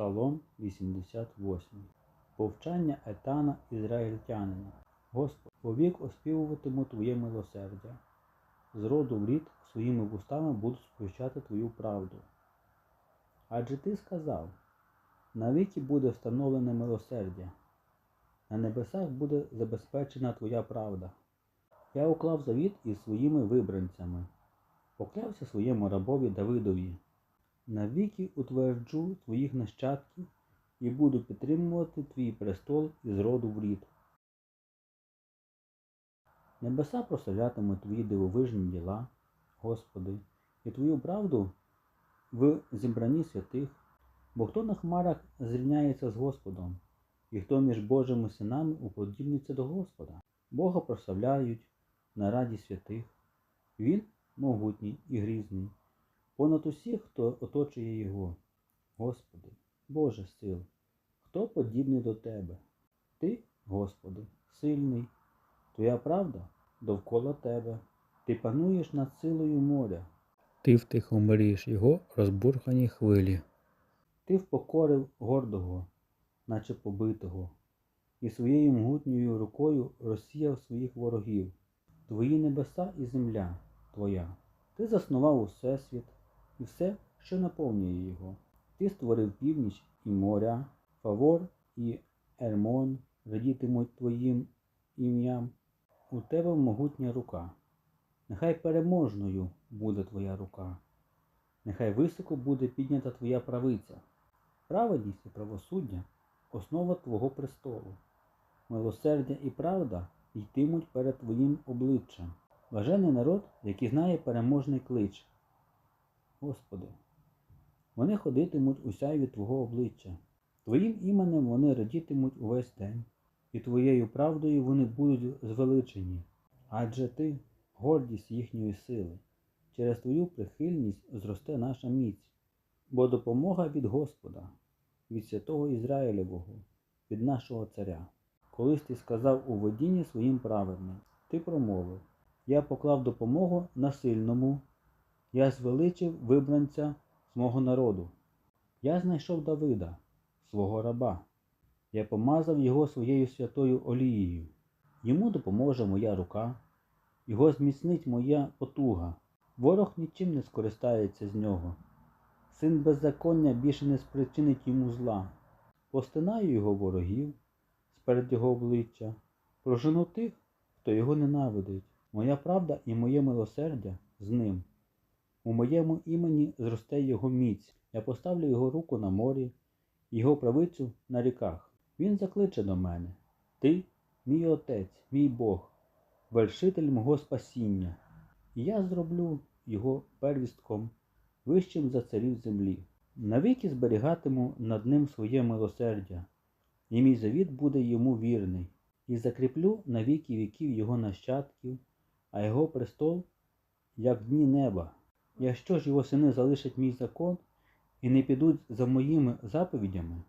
Псалом 88. Повчання Етана Ізраїльтянина. Господи, повік оспівуватиму Твоє милосердя. З роду в рід своїми вустами буду сповіщати Твою правду. Адже ти сказав, навіки буде встановлене милосердя, на небесах буде забезпечена Твоя правда. Я уклав завіт із своїми вибранцями, поклявся своєму рабові Давидові. Навіки утверджу твоїх нащадків і буду підтримувати твій престол із роду в рід. Небеса прославлятимуть твої дивовижні діла, Господи, і твою правду в зібранні святих, бо хто на хмарах зрівняється з Господом, і хто між Божими синами уподібниться до Господа, Бога прославляють на раді святих. Він могутній і грізний, понад усіх, хто оточує його. Господи, Боже сил, хто подібний до Тебе? Ти, Господи, сильний, Твоя правда довкола Тебе. Ти пануєш над силою моря. Ти втихомиріш його розбурхані хвилі. Ти впокорив гордого, наче побитого, і своєю могутньою рукою розсіяв своїх ворогів. Твої небеса і земля Твоя. Ти заснував усесвіт і все, що наповнює його. Ти створив північ і моря, Фавор і Ермон радітимуть Твоїм ім'ям. У тебе могутня рука. Нехай переможною буде Твоя рука. Нехай високо буде піднята Твоя правиця. Праведність і правосуддя основа Твого престолу. Милосердя і правда йтимуть перед Твоїм обличчям. Блажений народ, який знає переможний клич. Господи, вони ходитимуть у сяйві Твого обличчя. Твоїм іменем вони радітимуть увесь день, і Твоєю правдою вони будуть звеличені. Адже Ти гордість їхньої сили. Через Твою прихильність зросте наша міць, бо допомога від Господа, від святого Ізраїлевого, від нашого царя. Колись ти сказав у водінні своїм праведним, ти промовив, я поклав допомогу насильному, я звеличив вибранця з мого народу. Я знайшов Давида, свого раба. Я помазав його своєю святою олією. Йому допоможе моя рука, його зміцнить моя потуга. Ворог нічим не скористається з нього. Син беззаконня більше не спричинить йому зла. Постинаю його ворогів сперед його обличчя, прожену тих, хто його ненавидить. Моя правда і моє милосердя з ним. У моєму імені зросте його міць. Я поставлю його руку на морі, його правицю на ріках. Він закличе до мене. Ти, мій отець, мій Бог, вершитель мого спасіння. І я зроблю його первістком, вищим за царів землі. Навіки зберігатиму над ним своє милосердя, і мій завіт буде йому вірний, і закріплю на віки віків його нащадків, а його престол, як дні неба. Якщо ж його сини залишать мій закон і не підуть за моїми заповідями,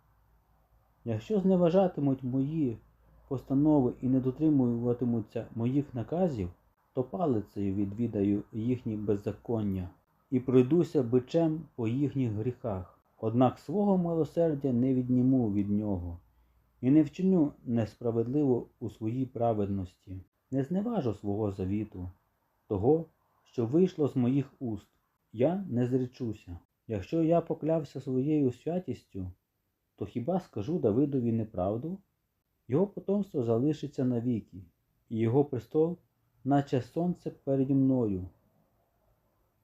якщо зневажатимуть мої постанови і не дотримуватимуться моїх наказів, то палицею відвідаю їхні беззаконня і пройдуся бичем по їхніх гріхах. Однак свого милосердя не відніму від нього, і не вчиню несправедливо у своїй праведності, не зневажу свого завіту, того, що вийшло з моїх уст. Я не зречуся. Якщо я поклявся своєю святістю, то хіба скажу Давидові неправду? Його потомство залишиться навіки, і його престол, наче сонце переді мною,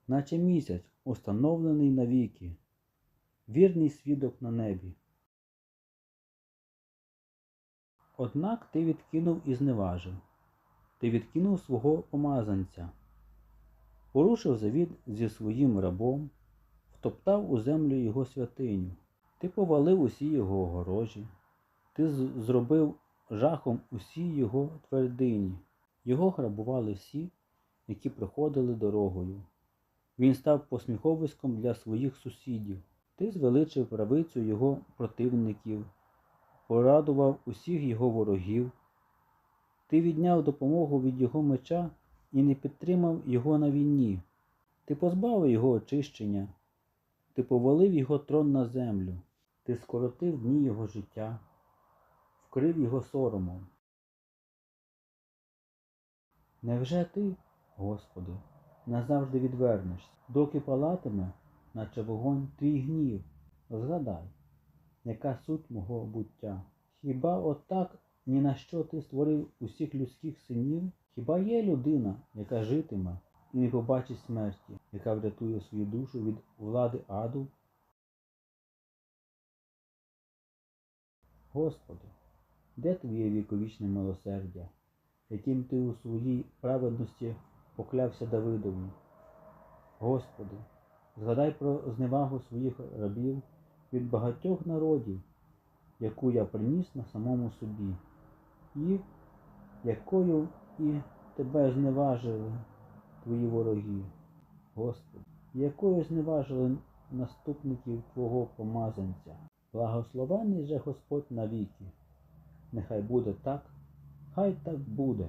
наче місяць, установлений навіки, вірний свідок на небі. Однак ти відкинув і зневажив, ти відкинув свого помазанця, порушив завіт зі своїм рабом, втоптав у землю його святиню, ти повалив усі його огорожі, ти зробив жахом усі його твердині, його грабували всі, які проходили дорогою. Він став посміховиськом для своїх сусідів. Ти звеличив правицю його противників, порадував усіх його ворогів. Ти відняв допомогу від його меча і не підтримав його на війні. Ти позбавив його очищення, ти повалив його трон на землю. Ти скоротив дні його життя, вкрив його соромом. Невже ти, Господи, назавжди відвернешся, доки палатиме, наче вогонь твій гнів? Згадай, яка суть мого буття. Хіба отак ні на що ти створив усіх людських синів? Хіба є людина, яка житиме і не побачить смерті, яка врятує свою душу від влади аду? Господи, де твоє віковічне милосердя, яким ти у своїй праведності поклявся Давидові? Господи, згадай про зневагу своїх рабів від багатьох народів, яку я приніс на самому собі, і якою і тебе зневажили твої вороги, Господи, якою зневажили наступників Твого помазанця. Благословений же Господь навіки. Нехай буде так, хай так буде.